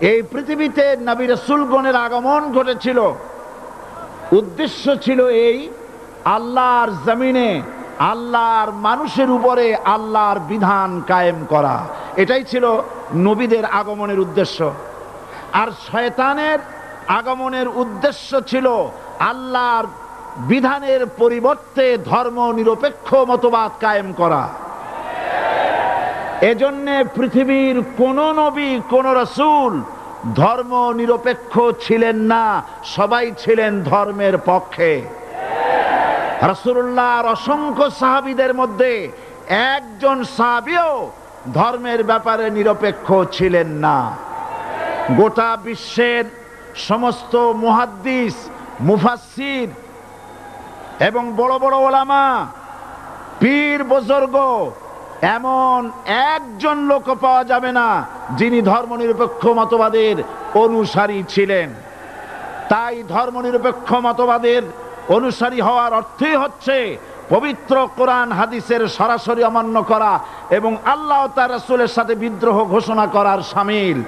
এই পৃথিবীতে নবী রসুলগণের আগমন ঘটেছিল। উদ্দেশ্য ছিল এই, আল্লাহর জমিনে আল্লাহর মানুষের উপরে আল্লাহর বিধান কায়েম করা। এটাই ছিল নবীদের আগমনের উদ্দেশ্য। আর শয়তানের আগমনের উদ্দেশ্য ছিল আল্লাহর বিধানের পরিবর্তে ধর্ম নিরপেক্ষ মতবাদ কায়েম করা। এজন্যে পৃথিবীর কোন নবী, কোন রসুল ধর্ম নিরপেক্ষ ছিলেন না, সবাই ছিলেন ধর্মের পক্ষে। রসুল্লাহর অসংখ্য সাহাবিদের মধ্যে একজন সাহাবিও ধর্মের ব্যাপারে নিরপেক্ষ ছিলেন না। গোটা বিশ্বের সমস্ত মুহাদ্দিস মুফাসির এবং বড় বড় ওলামা, পীর বুজুর্গ এমন একজন লোক পাওয়া যাবে না, যিনি ধর্মনিরপেক্ষ মতবাদের অনুসারী ছিলেন। তাই ধর্মনিরপেক্ষ মতবাদের অনুসারী হওয়ার অর্থই হচ্ছে পবিত্র কোরআন হাদিসের সরাসরি অমান্য করা এবং আল্লাহ তার রাসূলের সাথে বিদ্রোহ ঘোষণা করার সামিল।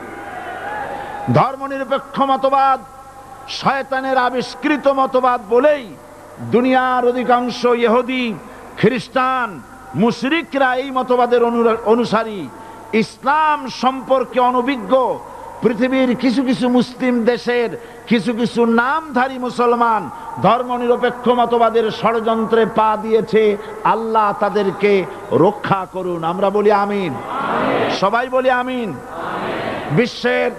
ধর্মনিরপেক্ষ মতবাদ শয়তানের আবিষ্কৃত মতবাদ বলেই দুনিয়ার অধিকাংশ ইহুদি, খ্রিস্টান মুশরিকরা এই মতবাদের অনুসারী। ইসলাম সম্পর্কে অনভিজ্ঞ। পৃথিবীর কিছু কিছু মুসলিম দেশের কিছু কিছু নামধারী মুসলমান ধর্মনিরপেক্ষ মতবাদের ষড়যন্ত্রে পা দিয়েছে। আল্লাহ তাদেরকে রক্ষা করুন। আমরা বলি আমিন। সবাই বলি আমিন। বিশ্বের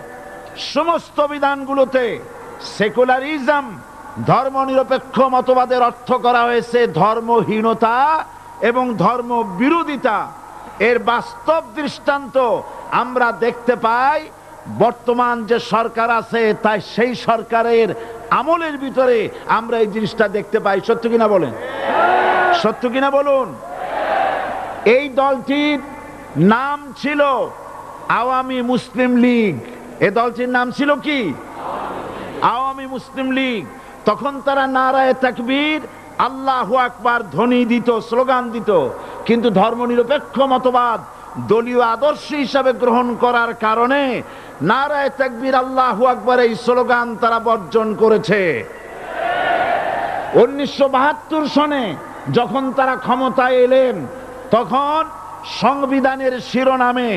সমস্ত বিধানগুলোতে সেকুলারিজম ধর্মনিরপেক্ষ মতবাদের অর্থ করা হয়েছে ধর্মহীনতা এবং ধর্ম বিরোধিতা এর বাস্তব দৃষ্টান্ত আমরা দেখতে পাই, বর্তমান যে সরকার আছে, তাই সেই সরকারের আমলের ভিতরে আমরা এই জিনিসটা দেখতে পাই। সত্য কিনা বলেন? সত্য কিনা বলুন? এই দলটির নাম ছিল আওয়ামী মুসলিম লীগ। এ দলটির নাম ছিল কি? আওয়ামী মুসলিম লীগ। তখন তারা নারায় তাকবীর আল্লাহু আকবার ধ্বনি দিত, স্লোগান দিত, কিন্তু ধর্মনিরপেক্ষ মতবাদ দলীয় আদর্শ হিসাবে গ্রহণ করার কারণে নারায় তাকবীর আল্লাহ আকবার এই স্লোগান তারা বর্জন করেছে। উনিশশো বাহাত্তর সনে যখন তারা ক্ষমতায় এলেন, তখন সংবিধানের শিরোনামে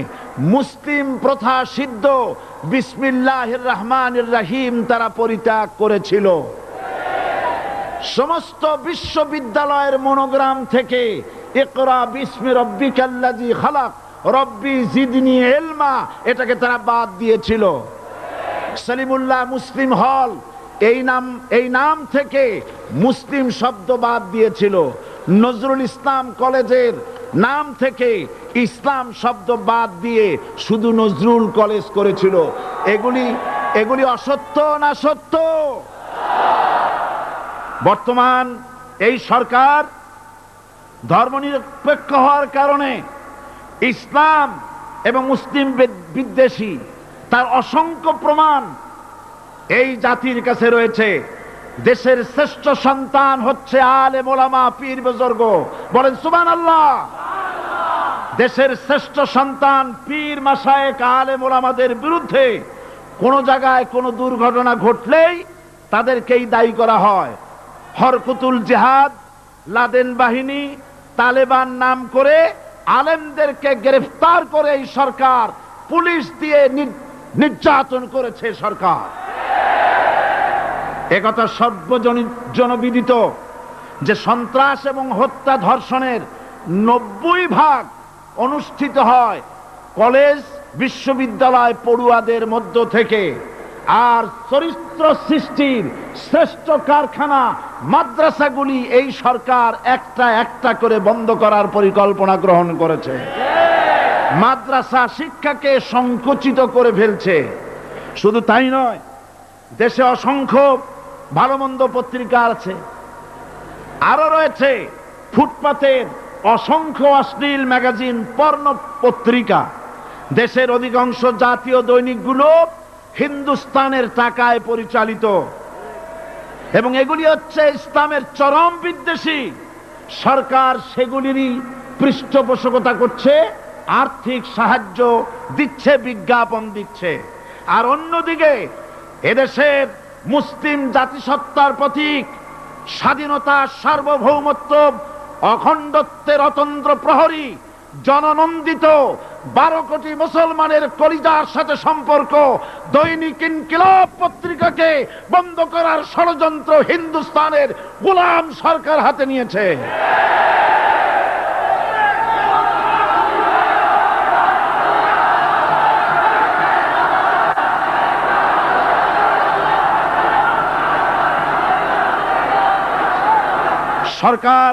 মুসলিম প্রথা সিদ্ধ বিসমিল্লাহ রহমান রাহিম তারা পরিত্যাগ করেছিল। সমস্ত বিশ্ববিদ্যালয়ের মনোগ্রাম থেকে একরা বিস্মি রব্বি কাল্লাজি খালাক। রব্বি জিদনি এলমা এটাকে তারা বাদ দিয়েছিল। সলিমুল্লাহ মুসলিম হল, এই নাম এই নাম থেকে মুসলিম শব্দ বাদ দিয়েছিল। নজরুল ইসলাম কলেজের নাম থেকে ইসলাম শব্দ বাদ দিয়ে শুধু নজরুল কলেজ করেছিল। এগুলি এগুলি অসত্য না সত্য? বর্তমান এই সরকার ধর্মনিরপেক্ষ হওয়ার কারণে ইসলাম এবং মুসলিম বিদ- বিদ্বেষী, তার অসংখ্য প্রমাণ এই জাতির কাছে রয়েছে। দেশের শ্রেষ্ঠ সন্তান হচ্ছে আলে মোলামা পীর বুজুর্গ। বলেন সুবান আল্লাহ দেশের শ্রেষ্ঠ সন্তান পীর মাসায়েক আলে মোলামাদের বিরুদ্ধে কোন জায়গায় কোনো দুর্ঘটনা ঘটলেই তাদেরকেই দায়ী করা হয়। হরকুতুল জেহাদ, লাদেন বাহিনী, তালেবান নাম করে আলেমদেরকে গ্রেফতার করে এই সরকার, পুলিশ দিয়ে নির্যাতন করেছে সরকার। একথা সর্বজনবিদিত যে সন্ত্রাস এবং হত্যা ধর্ষণের নব্বই ভাগ অনুষ্ঠিত হয় কলেজ, বিশ্ববিদ্যালয় পড়ুয়াদের মধ্য থেকে। আর চরিত্র সৃষ্টির শ্রেষ্ঠ কারখানা মাদ্রাসাগুলি এই সরকার একটা একটা করে বন্ধ করার পরিকল্পনা গ্রহণ করেছে। মাদ্রাসা শিক্ষাকে সংকুচিত করে ফেলছে। শুধু তাই নয়, দেশে অসংখ্য ভালো মন্দ পত্রিকা আছে। আরও রয়েছে ফুটপাতের অসংখ্য অশ্লীল ম্যাগাজিন, পর্ণ পত্রিকা। দেশের অধিকাংশ জাতীয় দৈনিকগুলো হিন্দুস্তানের টাকায় পরিচালিত। এবং এগুলি হচ্ছে ইসলামের চরম বিদ্বেষী। সরকার সেগুলিরই পৃষ্ঠপোষকতা করছে, আর্থিক সাহায্য দিচ্ছে, বিজ্ঞাপন দিচ্ছে। আর অন্যদিকে এদেশের মুসলিম জাতিসত্তার প্রতীক, স্বাধীনতা সার্বভৌমত্ব, অখণ্ডত্বের অতন্ত্র প্রহরী জননন্দিত বারো কোটি মুসলমানের কলিজার সাথে সম্পর্ক, দৈনিক ইনকিলাব পত্রিকাকে বন্ধ করার ষড়যন্ত্র হিন্দুস্তানের গোলাম সরকার হাতে নিয়েছে। সরকার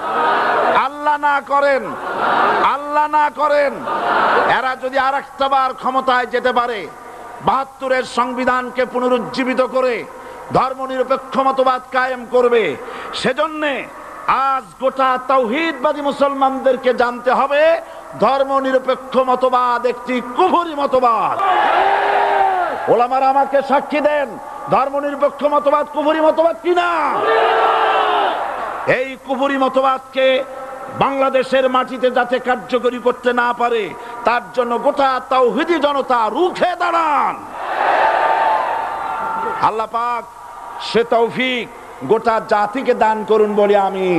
আল্লাহ না করেন, আল্লাহ না করেন, এরা যদি আর বার ক্ষমতায় যেতে পারে, বাহাত্তরের সংবিধানকে পুনরুজ্জীবিত করে ধর্মনিরপেক্ষ মতবাদ কায়েম করবে, সেজন্যে আজ গোটা তৌহিদবাদী মুসলমানদেরকে জানতে হবে, ধর্মনিরপেক্ষ মতবাদ একটি কুফরি মতবাদ। ওলামারা আমাকে সাক্ষী দেন, ধর্মনিরপেক্ষ মতবাদ কুফরি মতবাদ কিনা? এই কুফুরি মতবাদকে বাংলাদেশের মাটিতে যাতে কার্যকরী করতে না পারে, তার জন্য গোটা তাওহিদি জনতা রুখে দাঁড়ান। আল্লাহ পাক সে তৌফিক গোটা জাতিকে দান করুন বলে আমি